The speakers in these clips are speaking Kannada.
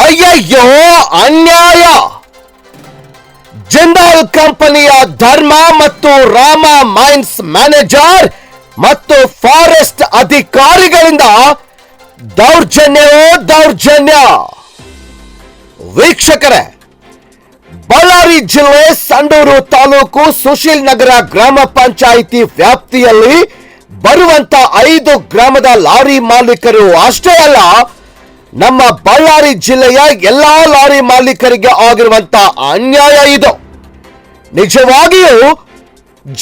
ಅಯ್ಯಯ್ಯೋ, ಅನ್ಯಾಯ. ಜಿಂದಾಲ್ ಕಂಪನಿಯ ಧರ್ಮ ಮತ್ತು ರಾಮ ಮೈನ್ಸ್ ಮ್ಯಾನೇಜರ್ ಮತ್ತು ಫಾರೆಸ್ಟ್ ಅಧಿಕಾರಿಗಳಿಂದ ದೌರ್ಜನ್ಯವೋ ದೌರ್ಜನ್ಯ. ವೀಕ್ಷಕರೇ, ಬಳ್ಳಾರಿ ಜಿಲ್ಲೆ ಸಂಡೂರು ತಾಲೂಕು ಸುಶೀಲ್ ನಗರ ಗ್ರಾಮ ಪಂಚಾಯಿತಿ ವ್ಯಾಪ್ತಿಯಲ್ಲಿ ಬರುವಂತ ಐದು ಗ್ರಾಮದ ಲಾರಿ ಮಾಲೀಕರು ಅಷ್ಟೇ ಅಲ್ಲ ನಮ್ಮ ಬಳ್ಳಾರಿ ಜಿಲ್ಲೆಯ ಎಲ್ಲಾ ಲಾರಿ ಮಾಲೀಕರಿಗೆ ಆಗಿರುವಂತ ಅನ್ಯಾಯ ಇದು. ನಿಜವಾಗಿಯೂ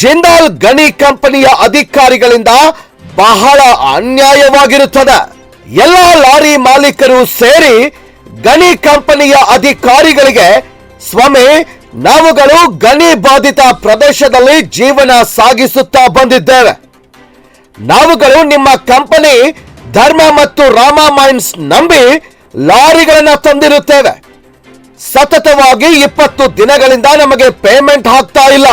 ಜಿಂದಾಲ್ ಗಣಿ ಕಂಪನಿಯ ಅಧಿಕಾರಿಗಳಿಂದ ಬಹಳ ಅನ್ಯಾಯವಾಗಿರುತ್ತದೆ. ಎಲ್ಲ ಲಾರಿ ಮಾಲೀಕರು ಸೇರಿ ಗಣಿ ಕಂಪನಿಯ ಅಧಿಕಾರಿಗಳಿಗೆ ಸ್ವಾಮಿ, ನಾವುಗಳು ಗಣಿ ಬಾಧಿತ ಪ್ರದೇಶದಲ್ಲಿ ಜೀವನ ಸಾಗಿಸುತ್ತಾ ಬಂದಿದ್ದೇವೆ. ನಾವುಗಳು ನಿಮ್ಮ ಕಂಪನಿ ಧರ್ಮ ಮತ್ತು ರಾಮ ಮೈನ್ಸ್ ನಂಬಿ ಲಾರಿಗಳನ್ನು ತಂದಿರುತ್ತೇವೆ. ಸತತವಾಗಿ ಇಪ್ಪತ್ತು ದಿನಗಳಿಂದ ನಮಗೆ ಪೇಮೆಂಟ್ ಹಾಕ್ತಾ ಇಲ್ಲ.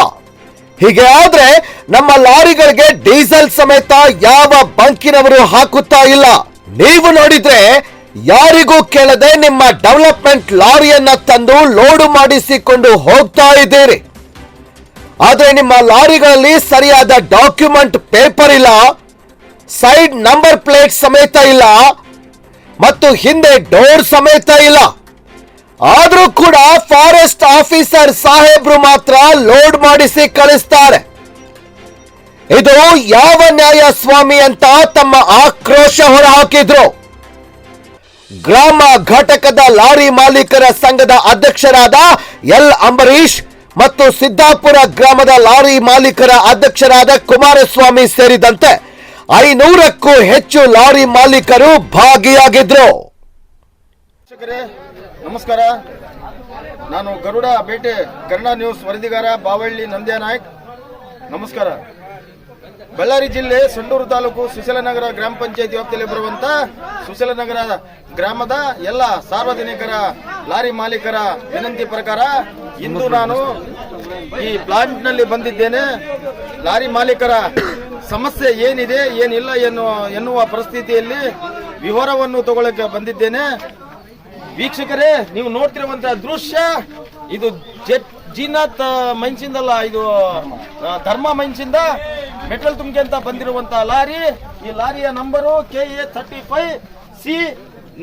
ಹೀಗೆ ಆದ್ರೆ ನಮ್ಮ ಲಾರಿಗಳಿಗೆ ಡೀಸೆಲ್ ಸಮೇತ ಯಾವ ಬಂಕಿನವರು ಹಾಕುತ್ತಾ ಇಲ್ಲ. ನೀವು ನೋಡಿದ್ರೆ ಯಾರಿಗೂ ಕೇಳದೆ ನಿಮ್ಮ ಡೆವಲಪ್ಮೆಂಟ್ ಲಾರಿಯನ್ನ ತಂದು ಲೋಡು ಮಾಡಿಸಿಕೊಂಡು ಹೋಗ್ತಾ ಇದ್ದೀರಿ. ಆದ್ರೆ ನಿಮ್ಮ ಲಾರಿಗಳಲ್ಲಿ ಸರಿಯಾದ ಡಾಕ್ಯುಮೆಂಟ್ ಪೇಪರ್ ಇಲ್ಲ. ಸೈಡ್ ನಂಬರ್ ಪ್ಲೇಟ್ ಸಮೇತ ಇಲ್ಲ ಮತ್ತು ಹಿಂದೆ ಡೋರ್ ಸಮೇತ ಇಲ್ಲ. ಆದರೂ ಕೂಡ ಫಾರೆಸ್ಟ್ ಆಫೀಸರ್ ಸಾಹೇಬ್ರು ಮಾತ್ರ ಲೋಡ್ ಮಾಡಿಸಿ ಕಳಿಸ್ತಾರೆ. ಇದು ಯಾವ ನ್ಯಾಯ ಸ್ವಾಮಿ ಅಂತ ತಮ್ಮ ಆಕ್ರೋಶ ಹೊರಹಾಕಿದ್ರು. ಗ್ರಾಮ ಘಟಕದ ಲಾರಿ ಮಾಲೀಕರ ಸಂಘದ ಅಧ್ಯಕ್ಷರಾದ ಎಲ್ ಅಂಬರೀಶ್ ಮತ್ತು ಸಿದ್ದಾಪುರ ಗ್ರಾಮದ ಲಾರಿ ಮಾಲೀಕರ ಅಧ್ಯಕ್ಷರಾದ ಕುಮಾರಸ್ವಾಮಿ ಸೇರಿದಂತೆ ಐನೂರಕ್ಕೂ ಹೆಚ್ಚು ಲಾರಿ ಮಾಲೀಕರು ಭಾಗಿಯಾಗಿದ್ರು. ನಮಸ್ಕಾರ. ನಾನು ಗರುಡ ಬೇಟೆ ಕನ್ನಡ ನ್ಯೂಸ್ ವರದಿಗಾರ ಬಾವಳ್ಳಿ ನಂದ್ಯಾ ನಾಯ್ಕ್ ನಮಸ್ಕಾರ. ಬಳ್ಳಾರಿ ಜಿಲ್ಲೆ ಸಂಡೂರು ತಾಲೂಕು ಸುಶಲನಗರ ಗ್ರಾಮ ಪಂಚಾಯತ್ ವ್ಯಾಪ್ತಿಯಲ್ಲಿ ಬರುವಂತ ಸುಶಲನಗರ ಗ್ರಾಮದ ಎಲ್ಲ ಸಾರ್ವಜನಿಕರ ಲಾರಿ ಮಾಲೀಕರ ವಿನಂತಿ ಪ್ರಕಾರ ಇಂದು ನಾನು ಈ ಪ್ಲಾಂಟ್ನಲ್ಲಿ ಬಂದಿದ್ದೇನೆ. ಲಾರಿ ಮಾಲೀಕರ ಸಮಸ್ಯೆ ಏನಿದೆ, ಏನಿಲ್ಲ ಎನ್ನುವ ಎನ್ನುವ ಪರಿಸ್ಥಿತಿಯಲ್ಲಿ ವಿವರವನ್ನು ತಗೊಳ್ಳಕ್ಕೆ ಬಂದಿದ್ದೇನೆ. ವೀಕ್ಷಕರೇ, ನೀವು ನೋಡ್ತಿರುವಂತಹ ದೃಶ್ಯ, ಇದು ಜೆಟ್ ಜೀನಾಥ್ ಮೈನ್ಸಿಂದಲ್ಲ, ಇದು ಧರ್ಮ ಮೈನ್ಸಿಂದ ಮೆಟಲ್ ತುಂಬಿಕೆ ಅಂತ ಬಂದಿರುವಂತಹ ಲಾರಿ. ಈ ಲಾರಿಯ number K A thirty five C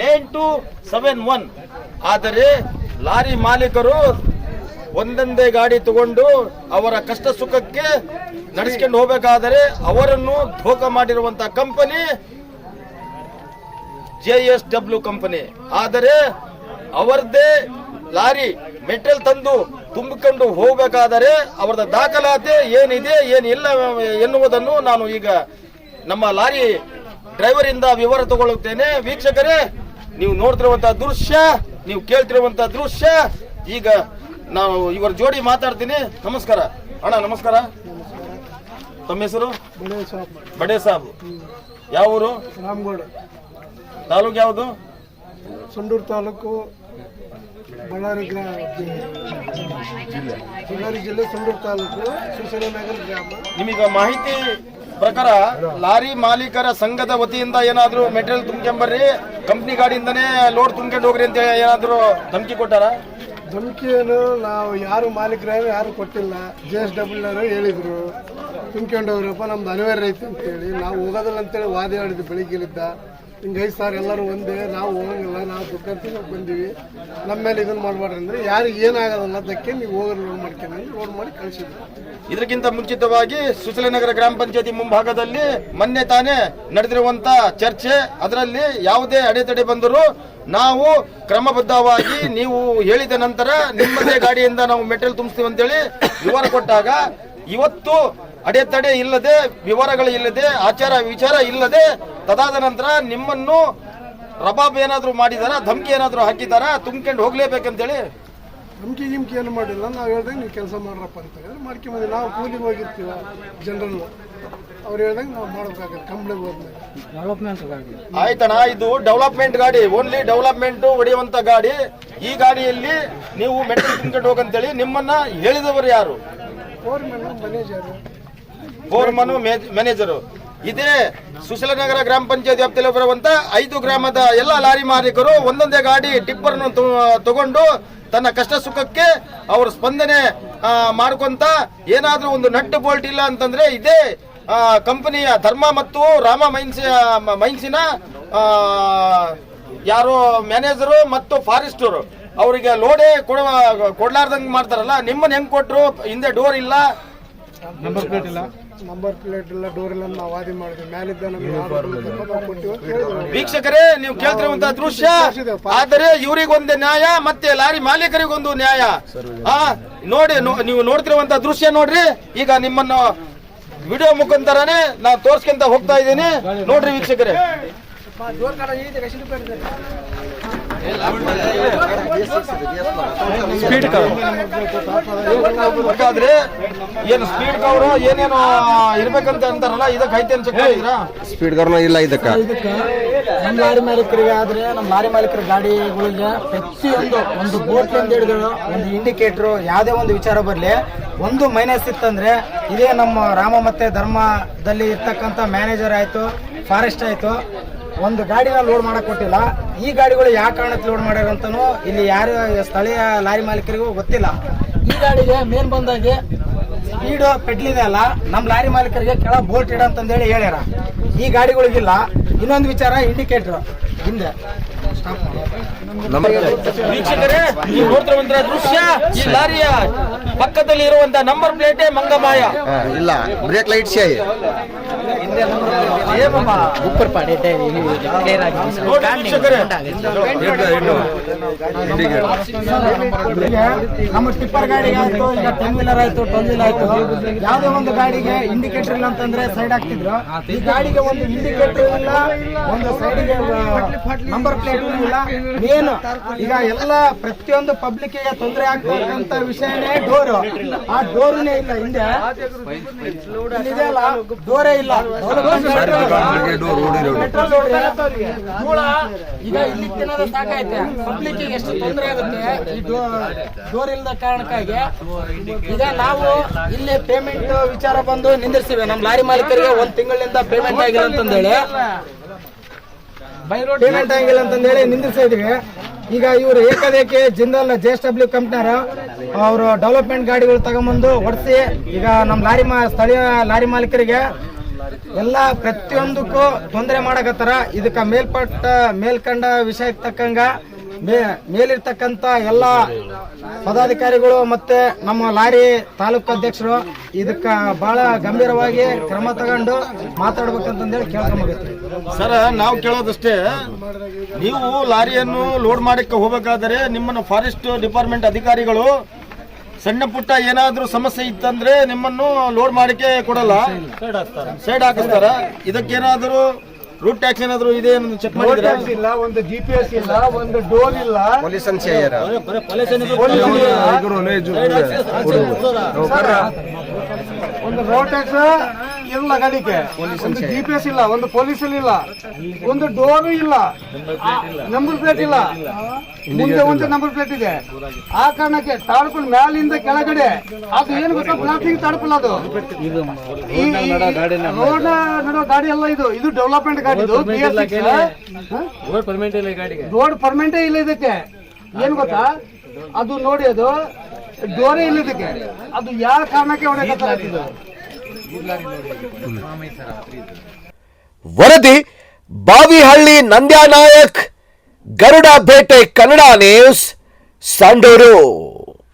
nine two seven one. ಆದರೆ ಲಾರಿ ಮಾಲೀಕರು ಒಂದೊಂದೇ ಗಾಡಿ ತಗೊಂಡು ಅವರ ಕಷ್ಟ ಸುಖಕ್ಕೆ ನಡೆಸ್ಕೊಂಡು ಹೋಗಬೇಕಾದರೆ ಅವರನ್ನು ಧೋಕ ಮಾಡಿರುವಂತಹ company J S W company. ಆದರೆ ಅವರದೇ ಲಾರಿ ಮೆಟಲ್ ತಂದು ತುಂಬಿಕೊಂಡು ಹೋಗಬೇಕಾದರೆ ಅವರದ ದಾಖಲಾತಿ ಏನಿದೆ, ಏನಿಲ್ಲ ಎನ್ನುವುದನ್ನು ನಾನು ಈಗ ನಮ್ಮ ಲಾರಿ ಡ್ರೈವರ್ ಇಂದ ವಿವರ ತಗೊಳ್ಳುತ್ತೇನೆ. ವೀಕ್ಷಕರೇ, ನೀವು ನೋಡ್ತಿರುವಂತಹ ದೃಶ್ಯ, ನೀವು ಕೇಳ್ತಿರುವಂತಹ ದೃಶ್ಯ, ಈಗ ನಾವು ಇವರ ಜೋಡಿ ಮಾತಾಡ್ತೀನಿ. ನಮಸ್ಕಾರ. ಅಣ್ಣ ನಮಸ್ಕಾರ. ತಮ್ಮ ಹೆಸರು? ಬಡೇ ಸಾಬ್. ಯಾವ ಊರು? ರಾಮಗೌಡ. ತಾಲೂಕ್ ಯಾವುದು? ಸಂಡೂರು ತಾಲೂಕು ಬಳ್ಳಾರಿ ಬಳ್ಳಾರಿ ಜಿಲ್ಲೆ ಸಂಡೂರು ತಾಲೂಕು ಸುಶೀಲನಗರ ಗ್ರಾಮ. ನಿಮಗೆ ಮಾಹಿತಿ ಪ್ರಕಾರ ಲಾರಿ ಮಾಲೀಕರ ಸಂಘದ ವತಿಯಿಂದ ಏನಾದರೂ ಮೆಟೀರಿಯಲ್ ತುಂಬ್ಕೊಂಬರ್ರಿ ಕಂಪ್ನಿ ಗಾಡಿಯಿಂದನೇ ಲೋಡ್ ತುಂಬ್ಕೊಂಡು ಹೋಗ್ರಿ ಅಂತ ಏನಾದರೂ ಧಮಕಿ ಕೊಟ್ಟಾರ? ಧಮಕಿಯನ್ನು ನಾವು ಯಾರು ಮಾಲೀಕರು ಯಾರು ಕೊಟ್ಟಿಲ್ಲ. ಜೆ ಎಸ್ ಡಬ್ಲ್ಯೂ ಹೇಳಿದ್ರು. ತುಂಬ್ಕೊಂಡು ಹೋಗ್ರಪ್ಪ ನಮ್ದು ಅನಿವಾರ್ಯ ಐತೆ ಅಂತೇಳಿ ನಾವು ಹೋಗೋದಿಲ್ಲ ಅಂತೇಳಿ ವಾದ ಹೇಳಿದ್ವಿ ಬೆಳಿಗ್ಗೆಲಿದ್ದ. ಹಿಂಗೈದು ಸರ್ ಎಲ್ಲರೂ ಒಂದೇ, ನಾವು ಹೋಗಂಗಿಲ್ಲ ನಾವು ದುಡ್ಡು ಬಂದೀವಿ. ನಮ್ಮ ಮೇಲೆ ಇದನ್ನು ಮಾಡಬಾರ್ದು ಅಂದ್ರೆ ಯಾರಿಗೆ ಏನಾಗೋದಲ್ಲ ಅದಕ್ಕೆ ನೀವು ಹೋಗೋದು ಲೋಡ್ ಮಾಡ್ಕೊಂಡು ಲೋಡ್ ಮಾಡಿ ಕಳಿಸಿದ್ರು ಇದಕ್ಕಿಂತ ಮುಂಚಿತವಾಗಿ ಸುಚಲನಗರ ಗ್ರಾಮ ಪಂಚಾಯತಿ ಮುಂಭಾಗದಲ್ಲಿ ಮೊನ್ನೆ ತಾನೇ ನಡೆದಿರುವಂತ ಚರ್ಚೆ. ಅದರಲ್ಲಿ ಯಾವುದೇ ಅಡೆತಡೆ ಬಂದರೂ ನಾವು ಕ್ರಮಬದ್ಧವಾಗಿ ನೀವು ಹೇಳಿದ ನಂತರ ನಿಮ್ಮದೇ ಗಾಡಿಯಿಂದ ನಾವು ಮೆಟೀರಿಯಲ್ ತುಂಬಿಸ್ತೀವಿ ಅಂತೇಳಿ ವಿವರ ಕೊಟ್ಟಾಗ ಇವತ್ತು ಅಡೆತಡೆ ಇಲ್ಲದೆ, ವಿವರಗಳು ಇಲ್ಲದೆ, ಆಚಾರ ವಿಚಾರ ಇಲ್ಲದೆ ತದಾದ ನಂತರ ನಿಮ್ಮನ್ನು ರಬಾಬ್ ಏನಾದರೂ ಮಾಡಿದಾರ? ಧಮಕಿ ಏನಾದರೂ ಹಾಕಿದಾರ? ತುಂಬ್ಕೊಂಡು ಹೋಗ್ಲೇಬೇಕಂತೇಳಿ? ಧಮಕಿ ಗಿಮ್ಕಿ ಏನು ಮಾಡಿಲ್ಲ. ನಾವು ಹೇಳ್ದಂಗೆ ನೀವು ಕೆಲಸ ಮಾಡ್ರಪ್ಪ ಅಂತ ಹೇಳಿದ್ರೆ ಮಾಡ್ಕೊಂಬಂದು ನಾವು ಕೂಲಿಗೆ ಹೋಗಿರ್ತೀವ ಜನರಲ್ ಅವ್ರು ಹೇಳ್ದಂಗೆ ನಾವು ಮಾಡ್ಬೇಕಾಗತ್ತೆ. ಕಂಪ್ನಿಗೆ ಹೋದ್ಮೇಲೆ. ಆಯ್ತಣ್ಣ ಇದು ಡೆವಲಪ್ಮೆಂಟ್ ಗಾಡಿ. ಓನ್ಲಿ ಡೆವಲಪ್ಮೆಂಟ್ ಹೊಡೆಯುವಂತ ಗಾಡಿ. ಈ ಗಾಡಿಯಲ್ಲಿ ನೀವು ಮೆಟ್ರಿಕ್ ತುಂಬಿಕೊಂಡು ಹೋಗಂತೇಳಿ ನಿಮ್ಮನ್ನ ಹೇಳಿದವರು ಯಾರು? Four man manager foreman manager ಇದೇ ಸುಶೀಲನಗರ ಗ್ರಾಮ ಪಂಚಾಯತ್ ವ್ಯಾಪ್ತಿಯಲ್ಲಿ ಬರುವಂತ ಐದು ಗ್ರಾಮದ ಎಲ್ಲ ಲಾರಿ ಮಾಲೀಕರು ಒಂದೊಂದೇ ಗಾಡಿ ಟಿಪ್ಪರ್ ತಗೊಂಡು ತನ್ನ ಕಷ್ಟ ಸುಖಕ್ಕೆ ಅವರು ಸ್ಪಂದನೆ ಮಾಡ್ಕೊಂತ ಏನಾದ್ರೂ ಒಂದು ನಟ್ಟು ಬೋಲ್ಟ್ ಇಲ್ಲ ಅಂತಂದ್ರೆ ಇದೇ ಕಂಪನಿಯ ಧರ್ಮ ಮತ್ತು ರಾಮ ಮೈನ್ಸ್ ಮೈನ್ಸಿನ ಯಾರು ಮ್ಯಾನೇಜರು ಮತ್ತು ಫಾರೆಸ್ಟರು ಅವರಿಗೆ ಲೋಡೇ ಕೊಡುವ ಕೊಡ್ಲಾರ್ದಂಗ್ ಮಾಡ್ತಾರಲ್ಲ ನಿಮ್ಮನ್ನ ಹೆಂಗ್ ಕೊಟ್ರು, ಹಿಂದೆ ಡೋರ್ ಇಲ್ಲ? ನಂಬರ್ ಪ್ಲೇಟ್ ಇಲ್ಲ. ನಂಬರ್ ಪ್ಲೇಟ್ ಇಲ್ಲ ಡೋರ್ ಇಲ್ಲ ನಾವು ವಾದಿ ಮಾಡಿದ್ವಿ. ಮ್ಯಾಲಿದ್ದ ನಮ್ಗೆ ವೀಕ್ಷಕರೇ ನೀವು ಕೇಳ್ತಿರುವಂತ ದೃಶ್ಯ ಆದರೆ ಇವರಿಗೊಂದು ನ್ಯಾಯ ಮತ್ತೆ ಲಾರಿ ಮಾಲೀಕರಿಗೊಂದು ನ್ಯಾಯ. ಆ ನೋಡಿ ನೋ- ನೀವು ನೋಡ್ತಿರುವಂತ ದೃಶ್ಯ ನೋಡ್ರಿ. ಈಗ ನಿಮ್ಮನ್ನು ವಿಡಿಯೋ ಮುಖಾಂತರನೇ ನಾವು ತೋರ್ಸ್ಕೊಂತ ಹೋಗ್ತಾ ಇದ್ದೀನಿ. ನೋಡ್ರಿ ವೀಕ್ಷಕರೇ. ಸ್ಪೀಡ್ ಹಾಗಾದ್ರೆ ಏನು ಸ್ಪೀಡ್ ಕವರ್ ಏನೇನು ಇರ್ಬೇಕಂತ ಅಂತಾರಲ್ಲ ಇದಕ್ಕೆ ಐತೆ ಅಂತ ಮಾಡಿದ್ರಾ ಸ್ಪೀಡ್ ಕವರ್ನ ಇಲ್ಲ ಇದಕ್ಕ. ಇದಕ್ಕೆ ನಮ್ಮ ಲಾರಿ ಮಾಲೀಕರಿಗೆ ಆದ್ರೆ ನಮ್ಮ ಲಾರಿ ಮಾಲೀಕರ ಗಾಡಿಗಳಿಗೆ ಪ್ರತಿಯೊಂದು ಒಂದು ಬೋಟ್ ಅಂತ ಹಿಡಿದ್ರು ಒಂದು ಇಂಡಿಕೇಟ್ರು ಯಾವುದೇ ಒಂದು ವಿಚಾರ ಬರಲಿ ಒಂದು ಮೈನಸ್ ಇತ್ತಂದ್ರೆ ಇದೇ ನಮ್ಮ ರಾಮ ಮತ್ತೆ ಧರ್ಮದಲ್ಲಿ ಇರ್ತಕ್ಕಂಥ ಮ್ಯಾನೇಜರ್ ಆಯ್ತು ಫಾರೆಸ್ಟ್ ಆಯ್ತು ಒಂದು ಗಾಡಿನ ಲೋಡ್ ಮಾಡಕ್ ಕೊಟ್ಟಿಲ್ಲ. ಈ ಗಾಡಿಗಳು ಯಾವ ಕಾರಣಕ್ಕೆ ಲೋಡ್ ಮಾಡ್ಯಾರ ಅಂತನೂ ಇಲ್ಲಿ ಯಾರು ಸ್ಥಳೀಯ ಲಾರಿ ಮಾಲೀಕರಿಗೂ ಗೊತ್ತಿಲ್ಲ. ಈ ಗಾಡಿಗೆ ಮೇನ್ ಬಂದಾಗೆ ಸ್ಪೀಡ್ ಪೆಟ್ಲಿದೆ ಅಲ್ಲ ನಮ್ಮ ಲಾರಿ ಮಾಲೀಕರಿಗೆ ಕೆಳ ಬೋಲ್ಟ್ ಇಡ ಅಂತಂದೇಳಿ ಹೇಳ್ಯಾರ. ಈ ಗಾಡಿಗಳಿಗಿಲ್ಲ ಇನ್ನೊಂದು ವಿಚಾರ ಇಂಡಿಕೇಟರ್ ಹಿಂದೆ. ಸ್ಟಾಪ್ ವೀಕ್ಷಕರೇ ನೀವು ನೋಡ್ತಿರುವಂತ ದೃಶ್ಯ ಈ ಲಾರಿಯ ಪಕ್ಕದಲ್ಲಿ ಇರುವಂತ ನಂಬರ್ ಪ್ಲೇಟೇ ಮಂಗಮಾಯ. ಇಲ್ಲ ಬ್ರೇಕ್ ಲೈಟ್ ಸೇ ऊपर पड़े थे क्लियर ನೋಡಿ ವೀಕ್ಷಕರೇ ನಮ್ಮ ಟಿಪ್ಪರ್ ಗಾಡಿಗೆ ಆಯ್ತು ಈಗ ಟೆನ್ ವೀಲರ್ ಆಯ್ತು ಟ್ವೆಲ್ ವೀಲರ್ ಆಯ್ತು ಯಾವುದೇ ಒಂದು ಗಾಡಿಗೆ ಇಂಡಿಕೇಟರ್ ಇಲ್ಲ ಅಂತಂದ್ರೆ ಸೈಡ್ ಹಾಕ್ತಿದ್ರು ಈ ಗಾಡಿಗೆ ಒಂದು ಇಂಡಿಕೇಟರ್ ಇಲ್ಲ ಒಂದು ಸೈಡ್ಗೆ ನಂಬರ್ ಪ್ಲೇಟ್ ಇಲ್ಲ ಮೇನ್ ಈಗ ಎಲ್ಲ ಪ್ರತಿಯೊಂದು ಪಬ್ಲಿಕ್ ಗೆ ತೊಂದರೆ ಆಗ್ತಕ್ಕಂತ ವಿಷಯನೇ ಡೋರ್ ಆ ಡೋರ್ನೇ ಇಲ್ಲ ಹಿಂದೆ ಇಲ್ಲಿದೆ ಅಲ್ಲ ಡೋರೇ ಇಲ್ಲ ಪೆಟ್ರೋಲ್ ಧೂಳ ಈಗ ಇಲ್ಲಿ ತಿನ್ನೋದು ಸಾಕೈತೆ ಪಬ್ಲಿಕ್ ಎಷ್ಟು ತೊಂದರೆ ಆಗುತ್ತೆ ಈ ಡೋರ್ ಇಲ್ಲದ ಕಾರಣಕ್ಕಾಗಿ ಈಗ ನಾವು ಇಲ್ಲಿ ಪೇಮೆಂಟ್ ವಿಚಾರ ಬಂದು ನಿಂದಿರ್ಸಿವೆ. ನಮ್ಮ ಲಾರಿ ಮಾಲೀಕರಿಗೆ ಒಂದ್ ತಿಂಗಳಿಂದ ಪೇಮೆಂಟ್ ಆಗಿಲ್ಲ ಅಂತಂದೇಳಿ. ಪೇಮೆಂಟ್ ಆಗಿಲ್ಲ ಅಂತಂದೇಳಿ ನಿಂದಿರ್ತಾ ಇದೀವಿ. ಈಗ ಇವರು ಏಕದೇಕೆ ಜಿಂದಲ್ ಜೆ ಎಸ್ ಡಬ್ಲ್ಯೂ ಕಂಪ್ನಿಯವರು ಅವರು ಡೆವಲಪ್ಮೆಂಟ್ ಗಾಡಿಗಳು ತಗೊಂಬಂದು ಹೊಡೆಸಿ ಈಗ ನಮ್ಮ ಲಾರಿ ಮಾ ಸ್ಥಳೀಯ ಲಾರಿ ಮಾಲೀಕರಿಗೆ ಎಲ್ಲ ಪ್ರತಿಯೊಂದಕ್ಕೂ ತೊಂದರೆ ಮಾಡಕತ್ತಾರ. ಇದಕ್ಕೆ ಮೇಲ್ಪಟ್ಟ ಮೇಲ್ಕಂಡ ವಿಷಯಕ್ಕೆ ತಕ್ಕಂಗ ಮೇಲಿರ್ತಕ್ಕಂಥ ಎಲ್ಲ ಪದಾಧಿಕಾರಿಗಳು ಮತ್ತೆ ನಮ್ಮ ಲಾರಿ ತಾಲೂಕು ಅಧ್ಯಕ್ಷರು ಇದಕ್ಕೆ ಬಹಳ ಗಂಭೀರವಾಗಿ ಕ್ರಮ ತಗೊಂಡು ಮಾತಾಡ್ಬೇಕಂತಂದೇಳಿ ಕೇಳ್ಕೊಂಬಗತ್ತೀವಿ ಸರ್, ನಾವು ಕೇಳೋದಷ್ಟೇ, ನೀವು ಲಾರಿಯನ್ನು ಲೋಡ್ ಮಾಡಕ್ಕೆ ಹೋಗಬೇಕಾದರೆ ನಿಮ್ಮನ್ನು ಫಾರೆಸ್ಟ್ ಡಿಪಾರ್ಟ್ಮೆಂಟ್ ಅಧಿಕಾರಿಗಳು ಸಣ್ಣ ಪುಟ್ಟ ಏನಾದ್ರೂ ಸಮಸ್ಯೆ ಇತ್ತಂದ್ರೆ ನಿಮ್ಮನ್ನು ಲೋಡ್ ಮಾಡಕ್ಕೆ ಕೊಡಲ್ಲ. ಸೈಡ್ ಹಾಕಿಸ್ತಾರ. ಇದಕ್ಕೇನಾದ್ರೂ ರೂಟ್ ಟ್ಯಾಕ್ಸ್ ಏನಾದರೂ ಇದೆ ಚೆಕ್ ಮಾಡಿದ್ರೆ ಇಲ್ಲ ಒಂದು ಜಿ ಪಿ ಎಸ್ ಇಲ್ಲ ಒಂದು ಡೋನ್ ಇಲ್ಲ. ಪೊಲೀಸ್ ಒಂದು ರೋಡ್ ಟ್ಯಾಕ್ಸ್ ಇಲ್ಲ ಗಾಡಿಗೆ. ಒಂದು ಜಿ ಪಿ ಎಸ್ ಇಲ್ಲ ಒಂದು ಪೊಲೀಸ್ ಇಲ್ಲ. ಒಂದು ಡೋರ್ ಇಲ್ಲ. ನಂಬರ್ ಪ್ಲೇಟ್ ಇಲ್ಲ. ಮುಂದೆ ಒಂದು ನಂಬರ್ ಪ್ಲೇಟ್ ಇದೆ. ಆ ಕಾರಣಕ್ಕೆ ತಾಡ್ಕೊಂಡು ಮ್ಯಾಲಿಂದ ಕೆಳಗಡೆ ಅದು ಏನು ಗೊತ್ತಾ? ಪ್ಲಾಸ್ಟಿಕ್ ತಾಡ್ಪಲ್ಲ ಅದು. ರೋಡ್ ನಡೋ ಗಾಡಿ ಅಲ್ಲ ಇದು. ಇದು ಡೆವಲಪ್ಮೆಂಟ್ ಗಾಡಿ ಇದು ರೋಡ್ ಪರ್ಮನೆಂಟೇ ಇಲ್ಲ ಇದಕ್ಕೆ. ಏನ್ ಗೊತ್ತಾ? ಅದು ನೋಡಿ ಅದು ಡೋರೆ ಇಲ್ಲ ಇದಕ್ಕೆ. ಅದು ಯಾವ ಕಾರಣಕ್ಕೆ ವರದಿ ಬಾವಿಹಳ್ಳಿ ನಂದ್ಯಾನಾಯಕ್ ಗರುಡ ಬೇಟೆ ಕನ್ನಡ ನ್ಯೂಸ್ ಸಂಡೂರು